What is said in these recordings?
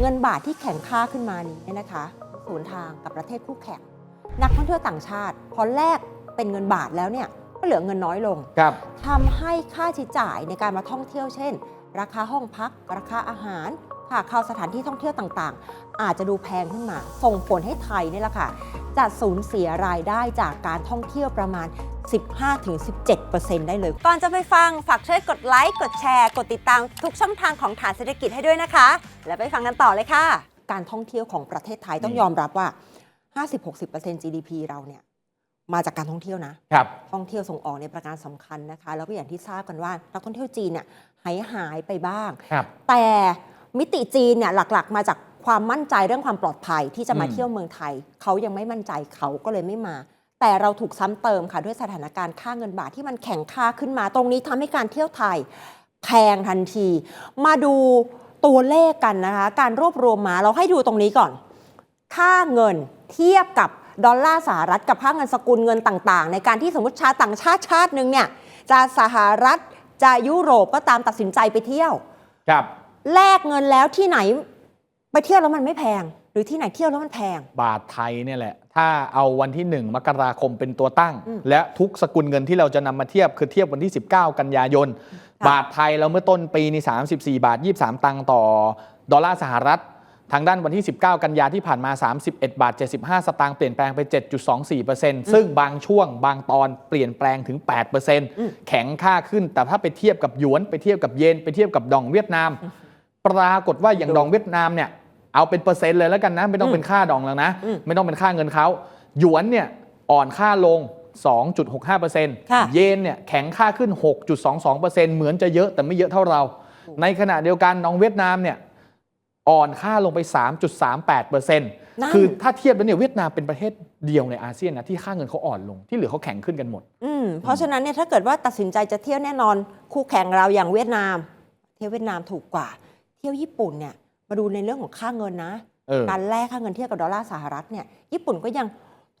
เงินบาทที่แข็งค่าขึ้นมานี้เนี่ยนะคะสวนทางกับประเทศคู่แข่งนักท่องเที่ยวต่างชาติ พอแลกเป็นเงินบาทแล้วเนี่ยก็เหลือเงินน้อยลงครับทำให้ค่าใช้จ่ายในการมาท่องเที่ยวเช่น ราคาห้องพัก ราคาอาหารค่าเข้าสถานที่ท่องเที่ยวต่างๆ อาจจะดูแพงขึ้นมา ส่งผลให้ไทยเนี่ยแหละค่ะจะสูญเสียรายได้จากการท่องเที่ยวประมาณ 15-17%ได้เลย ก่อนจะไปฟัง ฝากช่วยกดไลค์ กดแชร์ กดติดตามทุกช่องทางของฐานเศรษฐกิจให้ด้วยนะคะ แล้วไปฟังกันต่อเลยค่ะ การท่องเที่ยวของประเทศไทยต้องนี่ยอมรับว่า 50-60% GDP เราเนี่ยมาจากการท่องเที่ยวนะครับ ท่องเที่ยวส่งออกในยประการสำคัญนะคะ แล้วก็อย่างที่ทราบกันว่านักท่องเที่ยวจีนเนี่ยหายหายไปบ้าง ครับ แต่มิติจีนเนี่ยหลักๆ มาจากความมั่นใจเรื่องความปลอดภัยที่จะมาอืม เที่ยวเมืองไทย เขายังไม่มั่นใจเขาก็เลยไม่มา แต่เราถูกซ้ำเติมค่ะด้วยสถานการณ์ค่าเงินบาทที่มันแข็งค่าขึ้นมา ตรงนี้ทำให้การเที่ยวไทยแพงทันที มาดูตัวเลขกันนะคะ การรวบรวมมาเราให้ดูตรงนี้ก่อน ค่าเงินเทียบกับดอลลาร์สหรัฐกับค่าเงินสกุลเงินต่าง ๆ ในการที่สมมติชาติต่างชาติชาติหนึ่งเนี่ยจะสหรัฐจะยุโรปก็ตามตัดสินใจไปเที่ยว ครับ แลกเงินแล้วที่ไหนไปเที่ยวแล้วมันไม่แพง หรือที่ไหนเที่ยวแล้วมันแพง บาทไทยเนี่ยแหละ ถ้าเอาวันที่ 1 มกราคมเป็นตัวตั้งอืมและทุกสกุลเงินที่เราจะนำมาเทียบคือเทียบวันที่ 19 กันยายนค่ะบาทไทยเราเมื่อต้นปีนี่34 บาท 23 ตังค์ต่อดอลลาร์สหรัฐ ทางด้านวันที่ 19 กันยาที่ผ่านมา 31 บาท 75 สตางค์เปลี่ยนแปลงไป 7.24%ซึ่งบางช่วงบางตอนเปลี่ยนแปลงถึง 8%แข็งค่าขึ้นแต่ถ้าไปเทียบกับหยวนไปเทียบกับเยนไปเทียบกับดองเวียดนาม ปรากฏว่าอย่างดองเวียดนามเนี่ย เอาเป็นเปอร์เซ็นต์เลยแล้วกันนะ ไม่ต้องเป็นค่าดองแล้วนะอืมไม่ต้องเป็นค่าเงินเขาหยวนเนี่ยอ่อนค่าลง 2.65%ค่ะเยนเนี่ยแข็งค่าขึ้น 6.22%เหมือนจะเยอะแต่ไม่เยอะเท่าเรา ในขณะเดียวกันน้องเวียดนามเนี่ยอ่อนค่าลงไป 3.38%คือถ้าเทียบแล้วเนี่ยเวียดนามเป็นประเทศเดียวในอาเซียนนะที่ค่าเงินเขาอ่อนลงที่เหลือเขาแข็งขึ้นกันหมดอืมเพราะฉะนั้นเนี่ยถ้าเกิดว่าตัดสินใจจะเที่ยวแน่นอนคู่แข่งเราอย่างเวียดนาม เที่ยวเวียดนามถูกกว่า เที่ยวญี่ปุ่นเนี่ย มาดูในเรื่องของค่าเงินนะเออการแลกค่าเงินเทียบกับดอลลาร์สหรัฐเนี่ยญี่ปุ่นก็ยัง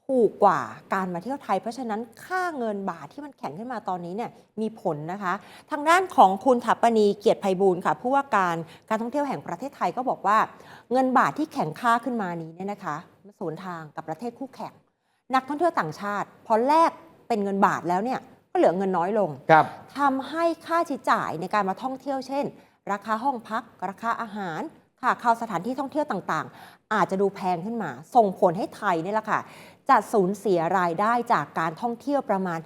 ถูกกว่าการมาเที่ยวไทย เพราะฉะนั้นค่าเงินบาทที่มันแข็งขึ้นมาตอนนี้เนี่ยมีผลนะคะ ทางด้านของคุณถัปปณีเกียรติไพบูลย์ค่ะ ผู้ว่าการการท่องเที่ยวแห่งประเทศไทยก็บอกว่า เงินบาทที่แข็งค่าขึ้นมานี้เนี่ยนะคะมันสวนทางกับประเทศคู่แข่ง นักท่องเที่ยวต่างชาติ พอแลกเป็นเงินบาทแล้วเนี่ยก็เหลือเงินน้อยลงครับทำให้ค่าใช้จ่ายในการมาท่องเที่ยวเช่น ราคาห้องพัก ราคาอาหาร ค่าเข้าสถานที่ท่องเที่ยวต่างๆ อาจจะดูแพงขึ้นมา ส่งผลให้ไทยเนี่ยแหละค่ะจะสูญเสียรายได้จากการท่องเที่ยวประมาณ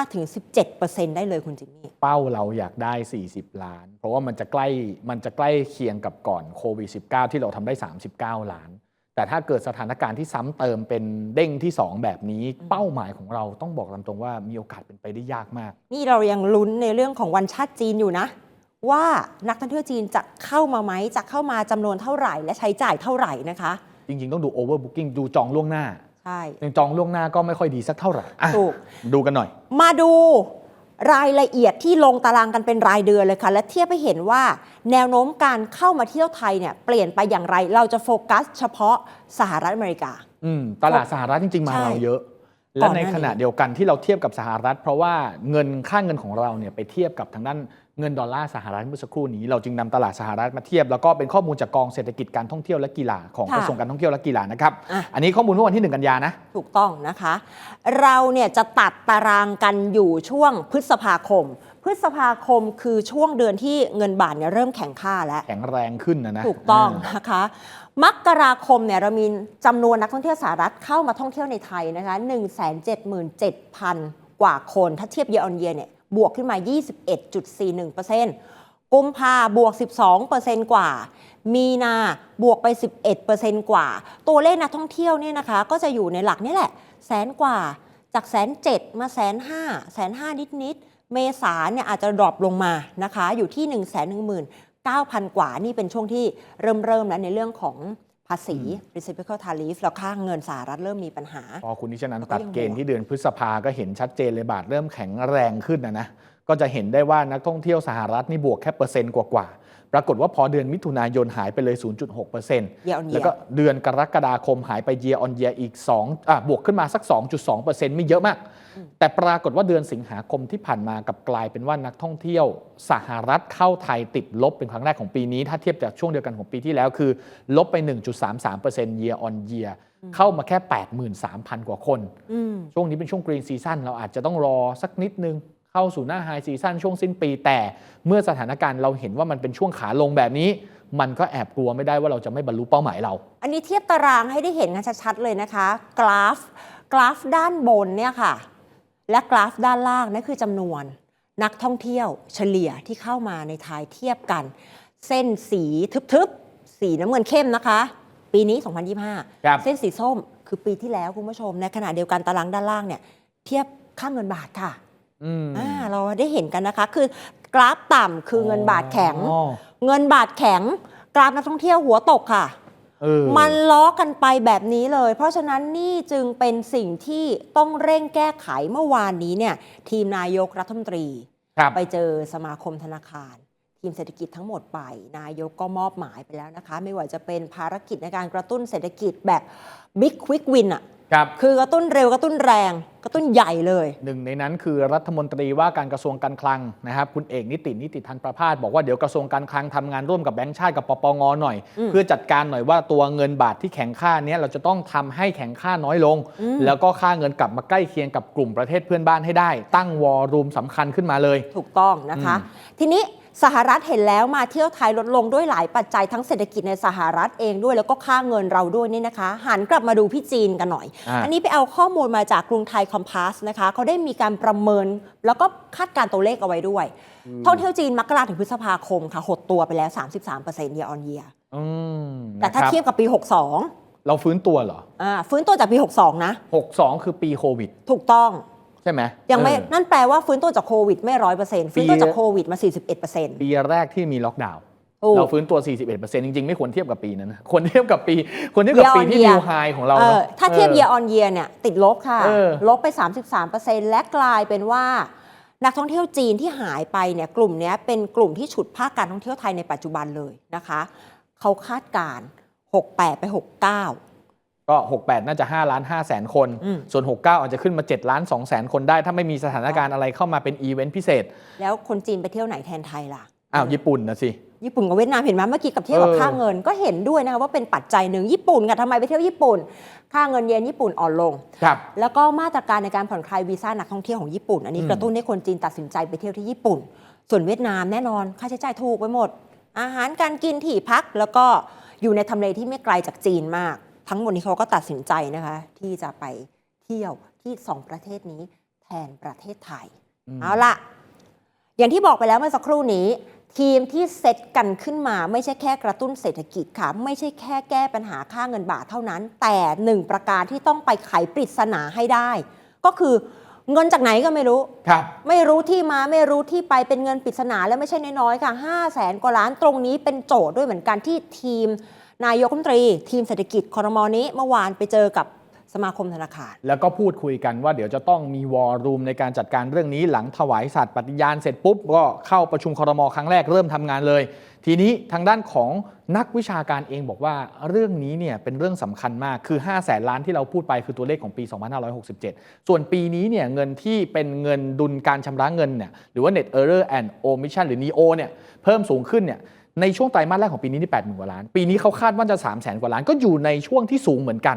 15-17%ได้เลยคุณจิมมี่ เป้าเราอยากได้ 40 ล้าน เพราะว่ามันจะใกล้มันจะใกล้เคียงกับก่อนโควิด -19 ที่เราทำได้ 39 ล้าน แต่ถ้าเกิดสถานการณ์ที่ซ้ำเติมเป็นเด้งที่ 2 แบบนี้ เป้าหมายของเราต้องบอกตามตรงว่ามีโอกาสเป็นไปได้ยากมาก นี่เรายังลุ้นในเรื่องของวันชาติจีนอยู่นะ ว่านักท่องเที่ยวจีนจะเข้ามาไหมจะเข้ามาจำนวนเท่าไหร่ และใช้จ่ายเท่าไหร่นะคะ จริง ๆ ต้องดู overbooking ดูจองล่วงหน้าใช่ยังจองล่วงหน้าก็ไม่ค่อยดีสักเท่าไหร่อะถูกดูกันหน่อย มาดูรายละเอียดที่ลงตารางกันเป็นรายเดือนเลยค่ะ และเทียบให้เห็นว่า แนวโน้มการเข้ามาเที่ยวไทยเนี่ยเปลี่ยนไปอย่างไร เราจะโฟกัสเฉพาะสหรัฐอเมริกา อืมตลาดสหรัฐจริง ๆ มาใช่เราเยอะก่และอนหในน้านี้ขณะเดียวกันที่เราเทียบกับสหรัฐ เพราะว่าเงินค่าเงินของเราเนี่ยไปเทียบกับทางด้าน เงินดอลลาร์สหรัฐเมื่อสักครู่นี้เราจึงนำตลาดสหรัฐมาเทียบ แล้วก็เป็นข้อมูลจากกองเศรษฐกิจการท่องเที่ยวและกีฬาของค่ะกระทรวงการท่องเที่ยวและกีฬานะครับอะอันนี้ข้อมูลเมื่อวันที่ 1 กันยานะ ถูกต้องนะคะ เราเนี่ยจะตัดตารางกันอยู่ช่วงพฤษภาคม พฤษภาคมคือช่วงเดือนที่เงินบาทเนี่ยเริ่มแข็งค่าแล้วแข็งแรงขึ้นนะนะถูกต้องานะคะมกราคมเนี่ยเรามีจำนวนนักท่องเที่ยวสหรัฐเข้ามาท่องเที่ยวในไทยนะคะ177,000 กว่าคนถ้าเทียบเยอ on year เนี่ย บวกขึ้นมา 21.41%กุมภาบวก 12%กว่า มีนาบวกไป 11%กว่า ตัวเลขนักท่องเที่ยวเนี่ยนะคะ ก็จะอยู่ในหลักนี่แหละ แสนกว่า จากแสนเจ็ดมาแสนห้าแสนห้านิดๆเมษาเนี่ยอาจจะดรอปลงมานะคะ อยู่ที่1 1 1 9 0 0 0 กว่า นี่เป็นช่วงที่เริ่มเริ่มแล้วในเรื่องของ ภาษี reciprocal tariff แล้วค่าเงินสหรัฐเริ่มมีปัญหา พอคุณนิชนันแล้วก็ตัดยังเกณฑ์บวกที่เดือนพฤษภาก็เห็นชัดเจนเลยบาทเริ่มแข็งแรงขึ้นนะนะ ก็จะเห็นได้ว่านักท่องเที่ยวสหรัฐนี่บวกแค่เปอร์เซ็นต์กว่าๆป รากฏว่าพอเดือนมิถุนายนหายไปเลย 0.6% year on year แล้วก็เดือนกรกฎาคมหายไป year on year อีก2อะบวกขึ้นมาสัก 2.2%ไม่เยอะมาก แต่ปรากฏว่าเดือนสิงหาคมที่ผ่านมากับกลายเป็นว่านักท่องเที่ยวสหรัฐเข้าไทยติดลบเป็นครั้งแรกของปีนี้ ถ้าเทียบจากช่วงเดียวกันของปีที่แล้วคือ ลบไป 1.33% year on year เข้ามาแค่ 83,000 กว่าคนอืมช่วงนี้เป็นช่วงกรีนซีซั่นเราอาจจะต้องรอสักนิดนึง เข้าสู่หน้าไฮซีซั่นช่วงสิ้นปี แต่เมื่อสถานการณ์เราเห็นว่ามันเป็นช่วงขาลงแบบนี้ มันก็แอบกลัวไม่ได้ว่าเราจะไม่บรรลุเป้าหมายเรา อันนี้เทียบตารางให้ได้เห็นกันชัดๆเลยนะคะ กราฟ กราฟด้านบนเนี่ยค่ะ และกราฟด้านล่างนั่นคือจำนวน นักท่องเที่ยวเฉลี่ยที่เข้ามาในไทยเทียบกัน เส้นสีทึบๆสีน้ำเงินเข้มนะคะ ปีนี้ 2025ครับเส้นสีส้มคือปีที่แล้วคุณผู้ชม ในขณะเดียวกันตารางด้านล่างเนี่ยเทียบค่าเงินบาทค่ะ อืมอ่าเราได้เห็นกันนะคะ คือกราฟต่ำคือเงินบาทแข็ง อ๋อเงินบาทแข็ง กราฟนักท่องเที่ยวหัวตกค่ะ เออมันล้อกันไปแบบนี้เลย เพราะฉะนั้นนี่จึงเป็นสิ่งที่ต้องเร่งแก้ไขเมื่อวานนี้เนี่ย ทีมนายกรัฐมนตรี ครับ ไปเจอสมาคมธนาคาร ทีมเศรษฐกิจทั้งหมดไป นายกก็มอบหมายไปแล้วนะคะ ไม่ว่าจะเป็นภารกิจในการกระตุ้นเศรษฐกิจแบบ Big Quick Win อะ ครับคือกระตุ้นเร็วกระตุ้นแรงกระตุ้นใหญ่เลยหนึ่งในนั้นคือรัฐมนตรีว่าการกระทรวงการคลังนะครับคุณเอกนิตินิติทันประพาสบอกว่าเดี๋ยวกระทรวงการคลังทำงานร่วมกับแบงก์ชาติกับปปงหน่อยอืมเพื่อจัดการหน่อยว่าตัวเงินบาทที่แข็งค่าเนี้ยเราจะต้องทำให้แข็งค่าน้อยลงอืมแล้วก็ค่าเงินกลับมาใกล้เคียงกับกลุ่มประเทศเพื่อนบ้านให้ได้ ตั้งวอรูมสำคัญขึ้นมาเลย ถูกต้องนะคะ ทีนี้ สหรัฐเห็นแล้วมาเที่ยวไทยลดลงด้วยหลายปัจจัยทั้งเศรษฐกิจในสหรัฐเองด้วยแล้วก็ค่าเงินเราด้วยนี่นะคะ หันกลับมาดูพี่จีนกันหน่อยอ่าอันนี้ไปเอาข้อมูลมาจากกรุงไทยคอมพาสนะคะเขาได้มีการประเมินแล้วก็คาดการณ์ตัวเลขเอาไว้ด้วย ท่องเที่ยวจีนมกราถึงพฤษภาคมค่ะหดตัวไปแล้ว 33% year on year อืมแต่ถ้านะครับเทียบกับปี 62 เราฟื้นตัวเหรออ่าฟื้นตัวจากปี 62 นะ 62 คือปีโควิด ถูกต้องใช่ไหมยังไม่เออนั่นแปลว่าฟื้นตัวจากโควิดไม่ร้อยเปอร์เซ็นต์ฟื้นตัวจากโควิดมา 41%ปีแรกที่มีล็อกดาวน์ถูกเราฟื้นตัว 41%จริง ๆ ไม่ควรเทียบกับปีนั้นนะควรเทียบกับปีควรเทียบกับปี Year on ที่ year นิวไฮของเราเอเนออะถ้าเทียบออ year on year เนี่ยติดลบค่ะเออลบไป 33%และกลายเป็นว่า นักท่องเที่ยวจีนที่หายไปเนี่ยกลุ่มเนี้ยเป็นกลุ่มที่ฉุดภาคการท่องเที่ยวไทยในปัจจุบันเลยนะคะเขาคาดการณ์68 ไป 69 ก็ 68 น่าจะ5ล้าน5แสนคนอืมส่วน 69 อาจจะขึ้นมา7ล้าน2แสนคนได้ ถ้าไม่มีสถานการณ์อะไรเข้ามาเป็นอีเวนต์พิเศษ แล้วคนจีนไปเที่ยวไหนแทนไทยล่ะ อ้าว ญี่ปุ่นนะสิ ญี่ปุ่นกับเวียดนามเห็นไหมเมื่อกี้กับเทียบกับเออค่าเงินก็เห็นด้วยนะคะว่าเป็นปัจจัยหนึ่งญี่ปุ่นค่ะทำไมไปเที่ยวญี่ปุ่น ค่าเงินเยนญี่ปุ่นอ่อนลงครับแล้วก็มาตรการในการผ่อนคลายวีซ่านักท่องเที่ยวของญี่ปุ่น อันนี้อืมกระตุ้นให้คนจีนตัดสินใจไปเที่ยวที่ญี่ปุ่น ส่วนเวียดนามแน่นอนค่าใช้จ่ายถูกไปหมด อาหารการกินที่พักแล้วก็อยู่ในทำเลที่ไม่ไกลจากจีนมาก ทั้งหมดนี้เขาก็ตัดสินใจนะคะ ที่จะไปเที่ยวที่สองประเทศนี้แทนประเทศไทยอืมเอาละอย่างที่บอกไปแล้วเมื่อสักครู่นี้ ทีมที่เซตกันขึ้นมาไม่ใช่แค่กระตุ้นเศรษฐกิจค่ะ ไม่ใช่แค่แก้ปัญหาค่าเงินบาทเท่านั้น แต่หนึ่งประการที่ต้องไปไขปริศนาให้ได้ ก็คือเงินจากไหนก็ไม่รู้ครับ ไม่รู้ที่มาไม่รู้ที่ไปเป็นเงินปริศนาและไม่ใช่น้อยๆค่ะ5 0 0แสนกว่าล้านตรงนี้เป็นโจทย์ด้วยเหมือนกันที่ทีม นายกรัฐมนตรี ทีมเศรษฐกิจคอรมอนี้เมื่อวานไปเจอกับสมาคมธนาคาร แล้วก็พูดคุยกันว่าเดี๋ยวจะต้องมีวอร์รูมในการจัดการเรื่องนี้หลังถวายสัตย์ปฏิญาณเสร็จปุ๊บ ก็เข้าประชุมคอรมอครั้งแรกเริ่มทำงานเลย ทีนี้ทางด้านของนักวิชาการเองบอกว่าเรื่องนี้เนี่ยเป็นเรื่องสำคัญมากคือ 5 0 0แสนล้านที่เราพูดไปคือตัวเลขของปี 2567 ส่วนปีนี้เนี่ยเงินที่เป็นเงินดุลการชำระเงินเนี่ยหรือว่า net error and omission หรือ NEO เนี่ยเพิ่มสูงขึ้นเนี่ย ในช่วงไตรมาสแรกของปีนี้นี่8 0,000กว่าล้าน ปีนี้เขาคาดว่าจะ3 0 0แสนกว่าล้าน ก็อยู่ในช่วงที่สูงเหมือนกัน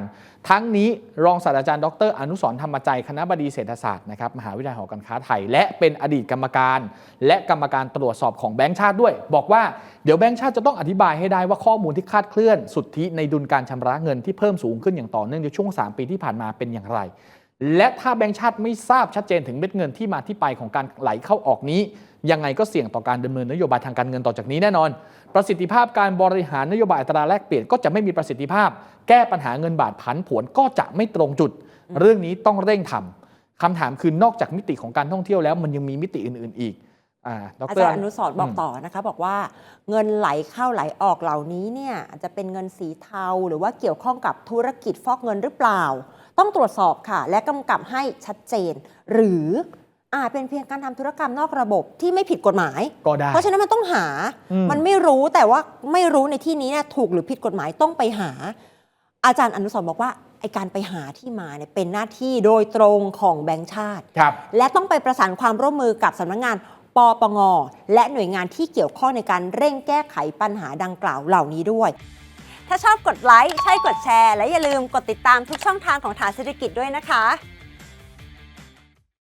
ทั้งนี้รองศาสตราจารย์ดร อนุสรธรรมใจคณะบดีเศรษฐศาสตร์นะครับมหาวิทยาลัยหอการค้าไทย และเป็นอดีตกรรมการ และกรรมการตรวจสอบของแบงก์ชาติด้วย บอกว่าเดี๋ยวแบงก์ชาติจะต้องอธิบายให้ได้ว่าข้อมูลที่คาดเคลื่อน สุทธิในดุลการชำระเงินที่เพิ่มสูงขึ้นอย่างต่อเนื่องในช่วง 3 ปีที่ผ่านมาเป็นอย่างไรและถ้าแบงก์ชาติไม่ทราบชัดเจนถึงเม็ดเงินที่มาที่ไปของการไหลเข้าออกนี้ ยังไงก็เสี่ยงต่อการดำเนินนโยบายทางการเงินต่อจากนี้แน่นอน ประสิทธิภาพการบริหารนโยบายอัตราแลกเปลี่ยนก็จะไม่มีประสิทธิภาพ แก้ปัญหาเงินบาทผันผวนก็จะไม่ตรงจุด เรื่องนี้ต้องเร่งทำคำถามคือนอกจากมิติของการท่องเที่ยวแล้ว มันยังมีมิติอื่น ๆ อีกอ่าดอารจารย์อนุสรณ์บอกต่อนะคะบอกว่าเงินไหลเข้าไหลออกเหล่านี้เนี่ยอาจจะเป็นเงินสีเทาหรือว่าเกี่ยวข้องกับธุรกิจฟอกเงินหรือเปล่า ต้องตรวจสอบค่ะ และกำกับให้ชัดเจน หรือ อาจเป็นเพียงการทำธุรกรรมนอกระบบที่ไม่ผิดกฎหมาย ก็ได้ เพราะฉะนั้นมันต้องหาอืมมันไม่รู้แต่ว่าไม่รู้ในที่นี้เนี่ยถูกหรือผิดกฎหมายต้องไปหา อาจารย์อนุสรณ์บอกว่าไอการไปหาที่มาเนี่ยเป็นหน้าที่โดยตรงของแบงก์ชาติครับและต้องไปประสานความร่วมมือกับสำนักงานปปง และหน่วยงานที่เกี่ยวข้องในการเร่งแก้ไขปัญหาดังกล่าวเหล่านี้ด้วย ถ้าชอบกดไลค์ ใช่กดแชร์ และอย่าลืมกดติดตามทุกช่องทางของฐานเศรษฐกิจด้วยนะคะ